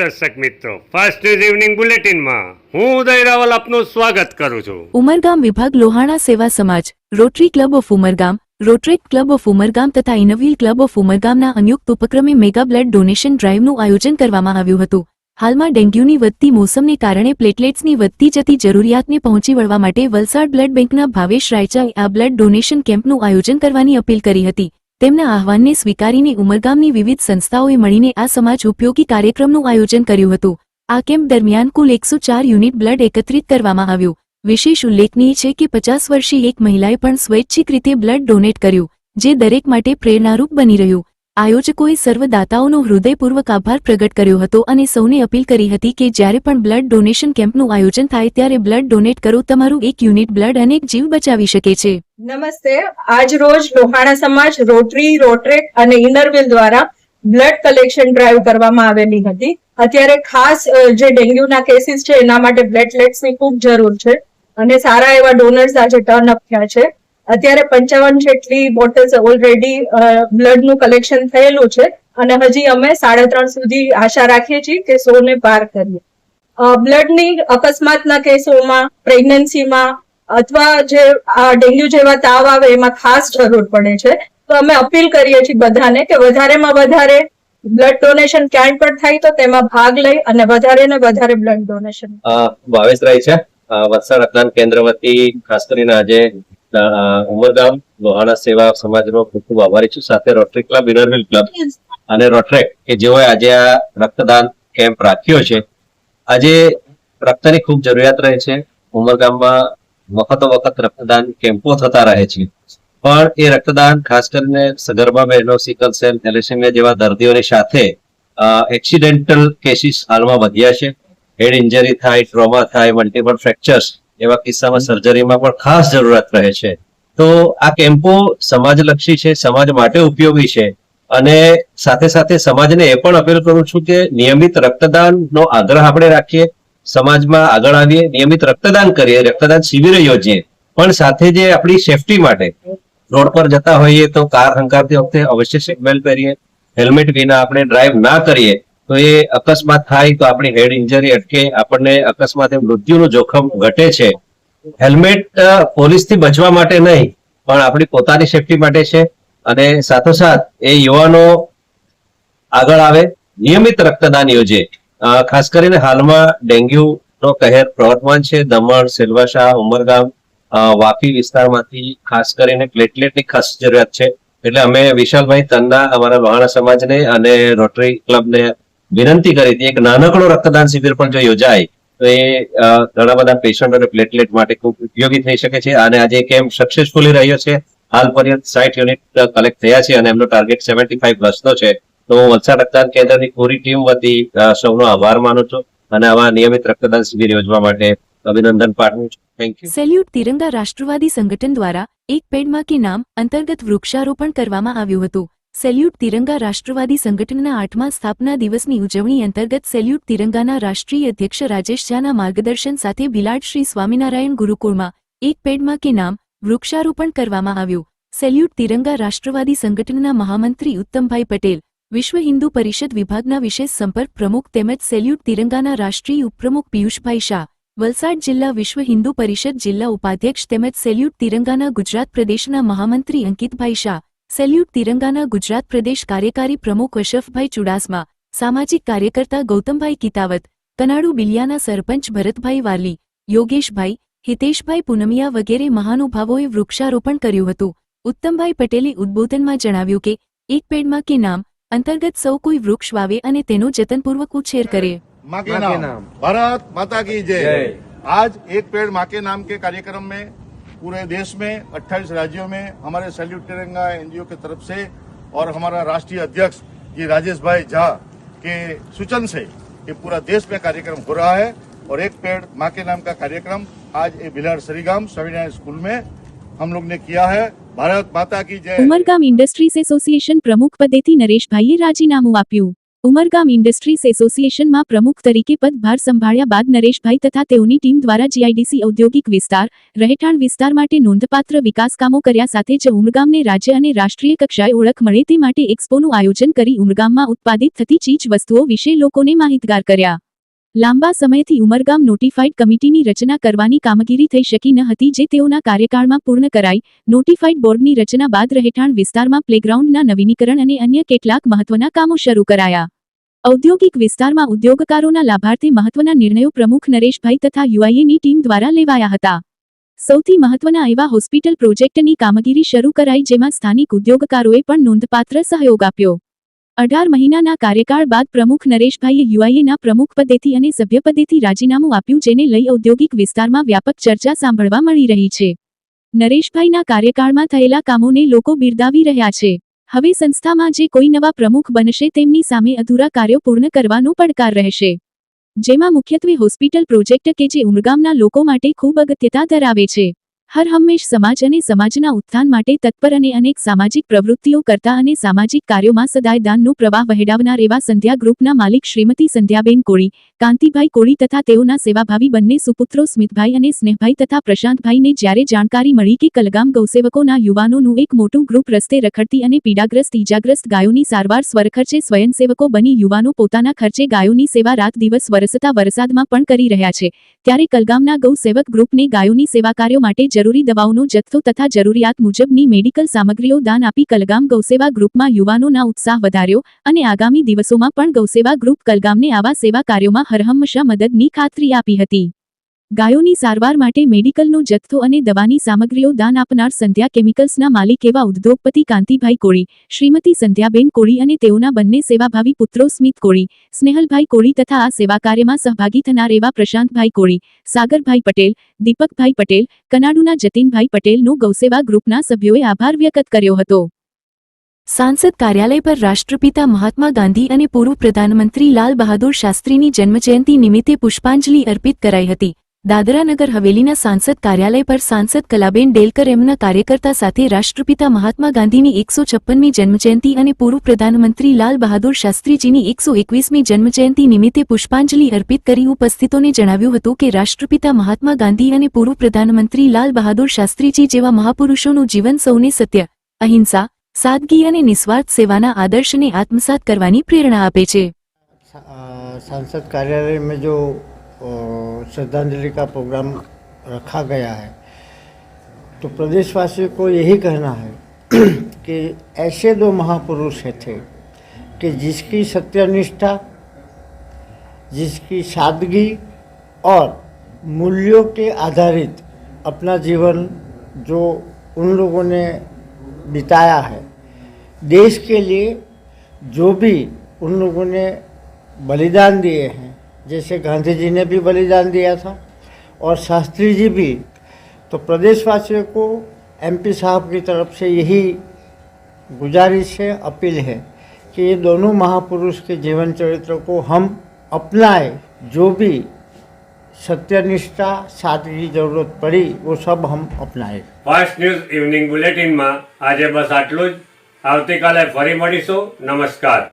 દર્શક મિત્રો fast news evening બુલેટિનમાં હું ઉદય રાવલ આપનું સ્વાગત કરું છું. ઉમરગામ વિભાગ લોહાણા સેવા સમાજ Rotary Club of Umargam Rotaract Club of Umargam તથા ઇનવિલ ક્લબ ઓફ ઉમરગામના સંયુક્ત ઉપક્રમે મેગા બ્લડ ડોનેશન ડ્રાઇવનું આયોજન કરવામાં આવ્યું હતું. હાલમાં ડેન્ગ્યુની વધતી મોસમને કારણે પ્લેટલેટ્સની વધતી જતી જરૂરિયાતને પહોંચી વળવા માટે વલસાડ બ્લડ બેંકના ભાવેશ રાયચાએ આ બ્લડ ડોનેશન કેમ્પનું આયોજન કરવાની અપીલ કરી હતી. તેમના આહવાનને સ્વીકારીને ઉમરગામની વિવિધ સંસ્થાઓએ મળીને આ સમાજ ઉપયોગી કાર્યક્રમનું આયોજન કર્યું હતું. આ કેમ્પ દરમિયાન કુલ એકસો ચાર યુનિટ બ્લડ એકત્રિત કરવામાં આવ્યું. વિશેષ ઉલ્લેખનીય છે કે પચાસ વર્ષીય એક મહિલાએ પણ સ્વૈચ્છિક રીતે બ્લડ ડોનેટ કર્યું, જે દરેક માટે પ્રેરણારૂપ બની રહ્યું. આયોજકોએ સર્વદાતાઓનો હૃદયપૂર્વક આભાર પ્રગટ કર્યો હતો અને સૌને અપીલ કરી હતી કે જ્યારે પણ બ્લડ ડોનેશન કેમ્પનું આયોજન થાય ત્યારે બ્લડ ડોનેટ કરો. તમારું એક યુનિટ બ્લડ અનેક જીવ બચાવી શકે છે. નમસ્તે. આજ રોજ લોહાણા સમાજ, રોટરી, રોટરેક અને ઇનરવિલ દ્વારા બ્લડ કલેક્શન ડ્રાઈવ કરવામાં આવેલી હતી. અત્યારે ખાસ જે ડેન્ગ્યુના કેસીસ છે, એના માટે પ્લેટલેટ્સની ખૂબ જરૂર છે અને સારા એવા ડોનર્સ આજે ટર્ન અપ થયા છે. અત્યારે પંચાવન જેટલી બોટલ્સ ઓલરેડી બ્લડનું કલેક્શન થયેલું છે. અને હજી અમે સાડા ત્રણ સુધી આશા રાખીએ છીએ કે સોને પાર કરીએ. બ્લડની અકસ્માતના કેસોમાં પ્રેગ્નન્સીમાં અથવા જે ડેન્ગ્યુ જેવા તાવ આવે એમાં ખાસ જરૂર પડે છે. તો અમે અપીલ કરીએ છીએ બધાને કે વધારેમાં વધારે બ્લડ ડોનેશન ક્યાંય પણ થાય તો તેમાં ભાગ લઈ અને વધારે ને વધારે બ્લડ ડોનેશન ભાવેશ રાય છે. અ, વલસાડ રક્તદાન કેન્દ્ર વતી ખાસ કરીને આજે ઉમરગામ લોહાણા સેવા સમાજનો ખૂબ ખૂબ આભારી છું. સાથે Rotary club Inner Wheel club અને રોટરેક કે જેઓએ આજે આ રક્તદાન કેમ્પ રાખ્યો છે. આજે રક્તની ખૂબ જરૂરિયાત રહે છે. ઉમરગામમાં વખતો વખત રક્તદાન કેમ્પો થતા રહે છે. પણ એ રક્તદાન ખાસ કરીને સગર્ભા બહેનો સિકલ સેલ થેલેસેમિયા જેવા દર્દીઓની સાથે એક્સિડેન્ટલ કેસીસ હાલમાં વધ્યા છે. હેડ ઇન્જરી થાય ટ્રોમા થાય મલ્ટિપલ ફ્રેક્ચર્સ એવા કિસ્સામાં સર્જરીમાં પણ ખાસ જરૂરત રહે છે. તો આ કેમ્પો સમાજલક્ષી છે, સમાજ માટે ઉપયોગી છે અને સાથે સાથે સમાજને એ પણ અપીલ કરું છું કે નિયમિત રક્તદાનનો આગ્રહ આપણે રાખીએ, સમાજમાં આગળ આવીએ, નિયમિત રક્તદાન કરીએ, રક્તદાન શિબિર યોજીએ. પણ સાથે જે આપણી સેફટી માટે રોડ પર જતા હોઈએ તો કાર હંકારતી વખતે અવશ્ય સીટ બેલ્ટ પહેરીએ, હેલ્મેટ વિના આપણે ડ્રાઈવ ના કરીએ તો એ અકસ્માત થાય તો આપણી હેડ ઇન્જરી અટકે, આપણને અકસ્માતે મૃત્યુનું જોખમ ઘટે છે. હેલ્મેટ પોલીસથી બચવા માટે નહીં, પણ આપણી પોતાની સેફટી માટે છે. અને સાથોસાથ એ યુવાનો આગળ આવે, નિયમિત રક્તદાન યોજે. ખાસ કરીને હાલમાં ડેન્ગ્યુ નો કહેર પ્રવર્તમાન છે. દમણ, સિલવાસા, ઉમરગામ વાપી વિસ્તારમાંથી ખાસ કરીને પ્લેટલેટની ખાસ જરૂરિયાત છે. એટલે અમે વિશાલભાઈ તન્ના અમારા લોહાણા સમાજને અને રોટરી ક્લબને વિનંતી કરી હતી. એક નાનકડો રક્તદાન શિબિર પણ જો યોજાય, તો એ ઘણા બધા પેશન્ટ અને પ્લેટલેટ માટે ખૂબ ઉપયોગી થઈ શકે છે. અને આજે કેમ્પ સક્સેસફુલી રહ્યો છે. હાલ પર્યંત સાઠ યુનિટ કલેક્ટ થયા છે અને એમનો ટાર્ગેટ સેવન્ટી ફાઈવ પ્લસનો છે. તો હું વલસાડ રક્તદાન કેન્દ્રની પૂરી ટીમ વતી સૌનો આભાર માનું છું અને આવા નિયમિત રક્તદાન શિબિર યોજવા માટે અભિનંદન પાઠવું છું. થેન્ક યુ સેલ્યુટ તિરંગા રાષ્ટ્રવાદી સંગઠન દ્વારા એક પેડમાં કે નામ અંતર્ગત વૃક્ષારોપણ કરવામાં આવ્યું હતું. સેલ્યુટ તિરંગા રાષ્ટ્રવાદી સંગઠનના આઠમા સ્થાપના દિવસની ઉજવણી અંતર્ગત સેલ્યુટ તિરંગાના રાષ્ટ્રીય અધ્યક્ષ રાજેશ ઝાના માર્ગદર્શન સાથે બિલાડ શ્રી સ્વામિનારાયણ ગુરુકુળમાં એક પેડમાં કે નામ વૃક્ષારોપણ કરવામાં આવ્યું. સેલ્યુટ તિરંગા રાષ્ટ્રવાદી સંગઠનના મહામંત્રી ઉત્તમભાઈ પટેલ, વિશ્વ હિન્દુ પરિષદ વિભાગના વિશેષ સંપર્ક પ્રમુખ તેમજ સેલ્યુટ તિરંગાના રાષ્ટ્રીય ઉપપ્રમુખ પિયુષભાઈ શાહ, વલસાડ જિલ્લા વિશ્વ હિન્દુ પરિષદ જિલ્લા ઉપાધ્યક્ષ તેમજ સેલ્યુટ તિરંગાના ગુજરાત પ્રદેશના મહામંત્રી અંકિતભાઈ શાહ સેલ્યુટ તિરંગાના ગુજરાત પ્રદેશ કાર્યકારી પ્રમુખ અશરફભાઈ ચુડાસમા સામાજિક કાર્યકર્તા ગૌતમભાઈ કિતાવત કનાડુ બિલિયાના સરપંચ ભરતભાઈ વાલી યોગેશભાઈ હિતેશભાઈ પૂનમિયા વગેરે મહાનુભાવોએ વૃક્ષારોપણ કર્યું હતું. ઉત્તમભાઈ પટેલે ઉદ્બોધનમાં જણાવ્યું કે એક પેડમાં કે નામ અંતર્ગત સૌ કોઈ વૃક્ષ વાવે અને તેનો જતનપૂર્વક ઉછેર કરે. ભારત માતા કી જય. આજ એક પેડમાં નામ કાર્યક્રમ મેં पूरे देश में 28 राज्यों में हमारे सैल्यूट तिरंगा एनजीओ की तरफ से और हमारा राष्ट्रीय अध्यक्ष जी राजेश भाई झा के सूचन से ये पूरा देश में कार्यक्रम हो रहा है और एक पेड़ माँ के नाम का कार्यक्रम आज ये भिलाड़ सरीगाम स्वामीनारायण स्कूल में हम लोग ने किया है भारत माता की जय ઉમરગામ ઇન્ડસ્ટ્રીઝ એસોસિએશન પ્રમુખ પદેથી નરેશભાઈએ રાજીનામું આપ્યું ઉમરગામ ઇન્ડસ્ટ્રીઝ એસોસિએશનમાં પ્રમુખ તરીકે પદભાર સંભાળ્યા બાદ નરેશભાઈ તથા તેઓની ટીમ દ્વારા જીઆઈડીસી ઔદ્યોગિક વિસ્તાર, રહેઠાણ વિસ્તાર માટે નોંધપાત્ર વિકાસકામો કર્યા સાથે જ ઉમરગામને રાજ્ય અને રાષ્ટ્રીય કક્ષાએ ઓળખ મળે તે માટે એક્સપોનું આયોજન કરી ઉમરગામમાં ઉત્પાદિત થતી ચીજ વસ્તુઓ વિશે લોકોને માહિતગાર કર્યા. લાંબા સમયથી ઉમરગામ નોટિફાઈડ કમિટીની રચના કરવાની કામગીરી થઈ શકી ન હતી જે તેઓના કાર્યકાળમાં પૂર્ણ કરાઈ. નોટિફાઈડ બોર્ડની રચના બાદ રહેઠાણ વિસ્તારમાં પ્લેગ્રાઉન્ડના નવીનીકરણ અને અન્ય કેટલાક મહત્વના કામો શરૂ કરાયા. ઔદ્યોગિક વિસ્તારમાં ઉદ્યોગકારોના લાભાર્થે મહત્વના નિર્ણયો પ્રમુખ નરેશભાઈ તથા યુઆઈએની ટીમ દ્વારા લેવાયા હતા. સૌથી મહત્વના એવા હોસ્પિટલ પ્રોજેક્ટની કામગીરી શરૂ કરાઈ જેમાં સ્થાનિક ઉદ્યોગકારોએ પણ નોંધપાત્ર સહયોગ આપ્યો. અઢાર મહિનાના કાર્યકાળ બાદ પ્રમુખ નરેશભાઈએ યુઆઈએના પ્રમુખ પદેથી અને સભ્યપદેથી રાજીનામું આપ્યું, જેને લઈ ઔદ્યોગિક વિસ્તારમાં વ્યાપક ચર્ચા સાંભળવા મળી રહી છે. નરેશભાઈના કાર્યકાળમાં થયેલા કામોને લોકો બિરદાવી રહ્યા છે. હવે સંસ્થામાં જે કોઈ નવા પ્રમુખ બનશે, તેમની સામે અધૂરા કાર્યો પૂર્ણ કરવાનો પડકાર રહેશે. જેમાં મુખ્યત્વે હોસ્પિટલ પ્રોજેક્ટ કે જે ઉમરગામના લોકો માટે ખૂબ અગત્યતા ધરાવે છે. હર હંમેશ સમાજ અને સમાજના ઉત્થાન માટે તત્પર અને અનેક સામાજિક પ્રવૃત્તિઓ કરતા અને સામાજિક કાર્યોમાં સદાય દાનનો પ્રવાહ વહેડાવનાર એવા સંધ્યા ગ્રુપના માલિક શ્રીમતી સંધ્યાબેન કોળી, કાંતિભાઈ કોળી તથા તેઓના સેવાભાવી બંને સુપુત્રો સ્મિતભાઈ અને સ્નેહભાઈ તથા પ્રશાંતભાઈને જ્યારે જાણકારી મળી કે કલગામ ગૌસેવકોના યુવાનોનું એક મોટું ગ્રુપ રસ્તે રખડતી અને પીડાગ્રસ્ત ઇજાગ્રસ્ત ગાયોની સારવાર સ્વરખર્ચે સ્વયંસેવકો બની યુવાનો પોતાના ખર્ચે ગાયોની સેવા રાત દિવસ વરસતા વરસાદમાં પણ કરી રહ્યા છે. ત્યારે કલગામના ગૌસેવક ગ્રુપને ગાયોની સેવા કાર્યો માટે જરૂરી દવાઓનો જથ્થો તથા જરૂરિયાત મુજબની મેડિકલ સામગ્રીઓ દાન આપી કલગામ ગૌસેવા ગ્રુપમાં યુવાનોના ઉત્સાહ વધાર્યો અને આગામી દિવસોમાં પણ ગૌસેવા ગ્રુપ કલગામને આવા સેવા કાર્યોમાં હરહંમેશા મદદની ખાતરી આપી હતી. ગાયોની સારવાર માટે મેડિકલનો જથ્થો અને દવાની સામગ્રીઓ દાન આપનાર સંધ્યા કેમિકલ્સના માલિક એવા ઉદ્યોગપતિ કાંતિભાઈ કોળી, શ્રીમતી સંધ્યાબેન કોળી અને તેઓના બંને સેવાભાવી પુત્રો સ્મિત કોળી, સ્નેહલભાઈ કોળી તથા આ સેવા કાર્યમાં સહભાગી થનાર એવા પ્રશાંતભાઈ કોળી, સાગરભાઈ પટેલ, દીપકભાઈ પટેલ, કનાડુના જતીનભાઈ પટેલનો ગૌસેવા ગ્રુપના સભ્યોએ આભાર વ્યક્ત કર્યો હતો. સાંસદ કાર્યાલય પર રાષ્ટ્રપિતા મહાત્મા ગાંધી અને પૂર્વ પ્રધાનમંત્રી લાલ બહાદુર શાસ્ત્રીની જન્મજયંતિ નિમિત્તે પુષ્પાંજલિ અર્પિત કરાઈ હતી. દાદરા નગર હવેલીના સાંસદ કાર્યાલય પર સાંસદ કલાબેન ડેલકર એમના કાર્યકર્તા સાથે રાષ્ટ્રપિતા મહાત્મા ગાંધીની એકસો છપ્પનમી જન્મજયંતિ અને પૂર્વ પ્રધાનમંત્રી લાલ બહાદુર શાસ્ત્રીજીની એકસો એકવીસમી જન્મજયંતિ નિમિત્તે પુષ્પાંજલિ અર્પિત કરી ઉપસ્થિતોને જણાવ્યું હતું કે રાષ્ટ્રપિતા મહાત્મા ગાંધી અને પૂર્વ પ્રધાનમંત્રી લાલ બહાદુર શાસ્ત્રીજી જેવા મહાપુરુષોનું જીવન સૌને સત્ય, અહિંસા, સાદગી અને નિસ્વાર્થ સેવાના આદર્શને આત્મસાત કરવાની પ્રેરણા આપે છે. સાંસદ કાર્યાલય મેં જો श्रद्धांजलि का प्रोग्राम रखा गया है। तो प्रदेशवासियों को यही कहना है कि ऐसे दो महापुरुष है थे कि जिसकी सत्यनिष्ठा, जिसकी सादगी और मूल्यों के आधारित अपना जीवन जो उन लोगों ने बिताया है, देश के लिए जो भी उन लोगों ने बलिदान दिए हैं जैसे गांधी जी ने भी बलिदान दिया था और शास्त्री जी भी तो प्रदेशवासियों को एमपी साहब की तरफ से यही गुजारिश है अपील है कि ये दोनों महापुरुष के जीवन चरित्र को हम अपनाए जो भी सत्यनिष्ठा सादगी जरूरत पड़ी वो सब हम अपनाए ફાસ્ટ ન્યૂઝ ઇવનિંગ બુલેટિનમાં આજે બસ આટલું જ આવતીકાલે ફરી મળીશું નમસ્કાર